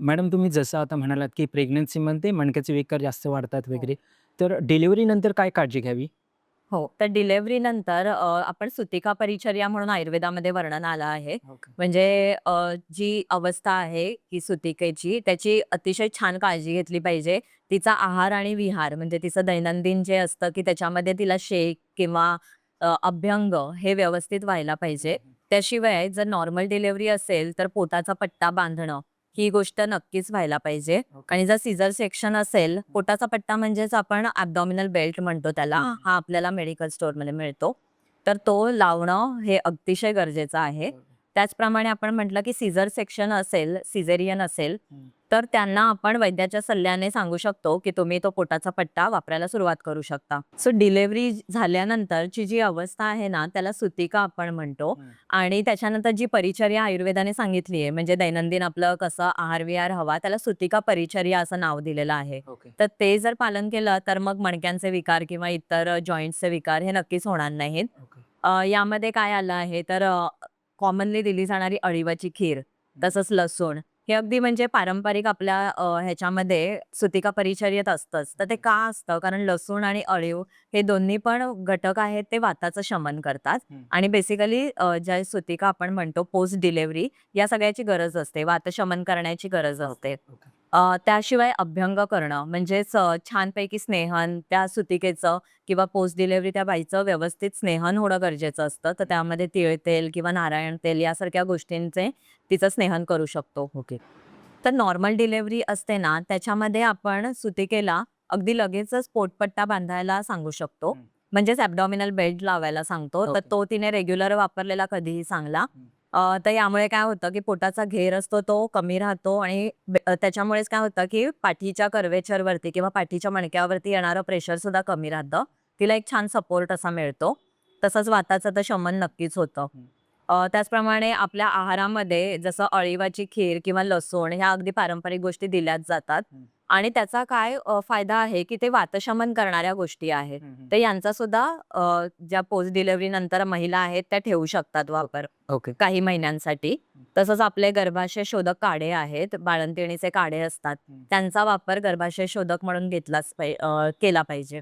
Madam तुम्ही जसं आता म्हणालात की प्रेग्नन्सीमध्ये मणक्याचे विकार जास्त वाढतात वगैरे तर डिलिव्हरीनंतर काय काळजी घ्यावी? हो तर डिलेव्हरी नंतर अ, आपण सुतिका परिचर्या म्हणून आयुर्वेदामध्ये वर्णन आलं आहे. म्हणजे अ, जी अवस्था आहे की सुतिकेची त्याची अतिशय छान काळजी घेतली पाहिजे. तिचा आहार आणि विहार म्हणजे तिचं दैनंदिन जे असतं की त्याच्यामध्ये तिला शेक किंवा अ, अभ्यंग हे व्यवस्थित व्हायला पाहिजे. त्याशिवाय जर नॉर्मल डिलेव्हरी असेल तर पोटाचा पट्टा बांधणं ही गोष्ट नक्कीच व्हायला पाहिजे. आणि जर सीझर सेक्शन असेल पोटाचा पट्टा म्हणजेच आपण ॲबडॉमिनल बेल्ट म्हणतो त्याला हा आपल्याला मेडिकल स्टोअरमध्ये मिळतो. तर तो लावणं हे अतिशय गरजेचं आहे. त्याचप्रमाणे आपण म्हटलं की सीझर सेक्शन असेल सिझेरियन असेल. तर त्यांना आपण वैद्याच्या सल्ल्याने सांगू शकतो की तुम्ही तो पोटाचा पट्टा वापरायला सुरुवात करू शकता. सो डिलेव्हरी झाल्यानंतरची जी अवस्था आहे ना त्याला सुतिका आपण म्हणतो. आणि त्याच्यानंतर जी परिचर्या आयुर्वेदाने सांगितली आहे म्हणजे दैनंदिन आपलं कसं आहार विहार हवा त्याला सुतिका परिचर्या असं नाव दिलेलं आहे. तर ते जर पालन केलं तर मग मणक्यांचे विकार किंवा इतर जॉईंटचे विकार हे नक्कीच होणार नाहीत. यामध्ये काय आलं आहे तर कॉमनली दिली जाणारी अळीवाची खीर तसंच लसूण हे अगदी म्हणजे पारंपरिक आपल्या ह्याच्यामध्ये सुतिका परिचर्येत असतंच. तर ते का असतं? कारण लसूण आणि अळीव हे दोन्ही पण घटक आहेत ते वाताचं शमन करतात. आणि बेसिकली ज्या सुतिका आपण म्हणतो पोस्ट डिलेव्हरी या सगळ्याची गरज असते. वातशमन करण्याची गरज असते. अ, त्याशिवाय अभ्यंग करणं म्हणजेच अ, छानपैकी स्नेहन त्या सुतिकेचं किंवा पोस्ट डिलेव्हरी त्या बाईचं व्यवस्थित स्नेहन होणं गरजेचं असतं तर त्यामध्ये तिळ तेल किंवा नारायण तेल यासारख्या गोष्टींचे तिचं स्नेहन करू शकतो ओके तर नॉर्मल डिलेव्हरी असते ना त्याच्यामध्ये आपण सुतिकेला अगदी लगेचच पोटपट्टा बांधायला सांगू शकतो. म्हणजेच ॲबडॉमिनल बेल्ट लावायला सांगतो तर ओके. तो तिने रेग्युलर वापरलेला कधीही चांगला. अ, तर यामुळे काय होतं की पोटाचा घेर असतो तो कमी राहतो आणि बे- त्याच्यामुळेच काय होतं की पाठीच्या कर्वेचरवरती किंवा पाठीच्या मणक्यावरती येणारं प्रेशर सुद्धा कमी राहतं तिला एक छान सपोर्ट असा मिळतो तसंच वाताचं तर शमन नक्कीच होतं. अ, त्याचप्रमाणे आपल्या आहारामध्ये जसं अळीवाची खीर किंवा लसूण ह्या अगदी पारंपरिक गोष्टी दिल्याच जातात. आणि त्याचा काय अ, फायदा आहे की ते वातशमन करणाऱ्या गोष्टी आहेत. हम्म. तर यांचा सुद्धा अ, ज्या पोस्ट डिलेव्हरी नंतर महिला आहेत त्या ठेवू शकतात वापर ओके. काही महिन्यांसाठी. तसंच आपले गर्भाशय शोधक काढे आहेत बाळंतिणीचे काढे असतात. त्यांचा वापर गर्भाशय शोधक म्हणून घेतलाच पाहि- अ, केला पाहिजे.